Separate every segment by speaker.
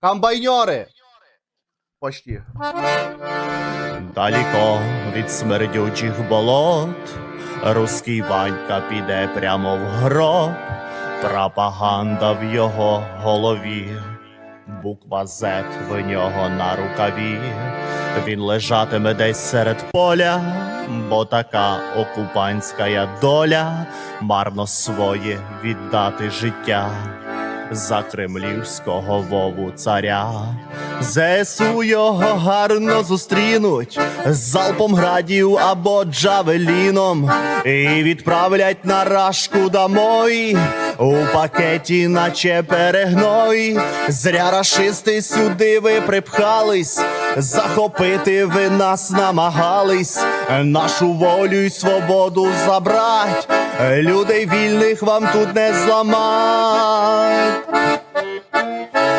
Speaker 1: Комбайнери! Почти.
Speaker 2: Далеко від смердючих болот, руський Ванька піде прямо в гроб, пропаганда в його голові, буква Z в нього на рукаві. Він лежатиме десь серед поля, бо така окупантська доля марно своє віддати життя за кремлівського вову царя. ЗСУ його гарно зустрінуть залпом градів або джавеліном і відправлять на рашку домой у пакеті, наче перегной. Зря рашисти сюди ви припхались, захопити ви нас намагались, нашу волю й свободу забрать. Людей вільних вам тут не зламать.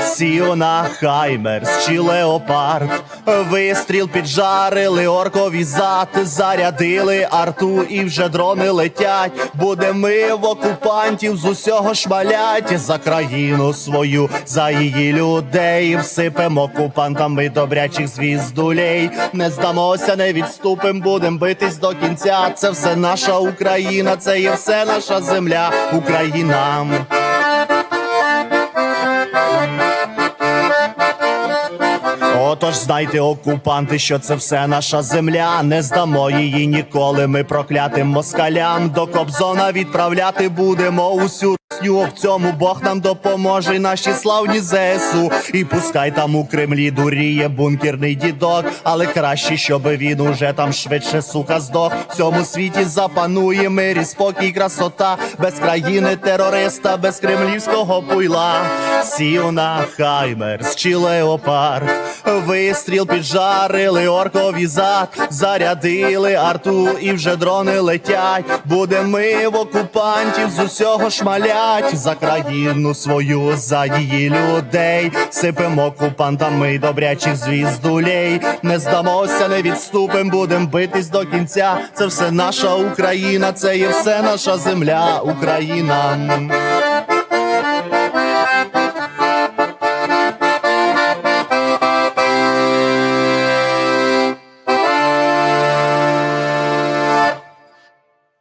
Speaker 2: Сіона Хаймерс чи Леопард, вистріл піджарили, оркові зад, зарядили арту і вже дрони летять. Будем ми в окупантів з усього шмалять за країну свою, за її людей. Всипем окупантами добрячих звіздулей. Не здамося, не відступим, будем битись до кінця. Це все наша Україна, це є все наша земля, Україна. Отож, знайте, окупанти, що це все наша земля. Не здамо її ніколи. Ми проклятим москалям до Кобзона відправляти будемо усю русню. В цьому Бог нам допоможе, і наші славні ЗСУ. І пускай там у Кремлі дуріє бункерний дідок, але краще, щоб він уже там швидше сука здох. В цьому світі запанує мир і спокій, красота, без країни терориста, без кремлівського пуйла. Сіона Хаймерс чи Леопард, вистріл піджарили, оркові зад, зарядили арту і вже дрони летять. Будем ми в окупантів з усього шмалять за країну свою, за її людей. Сипемо окупантами добрячих звіздулей. Не здамося, не відступим, будем битись до кінця. Це все наша Україна, це є все наша земля, Україна.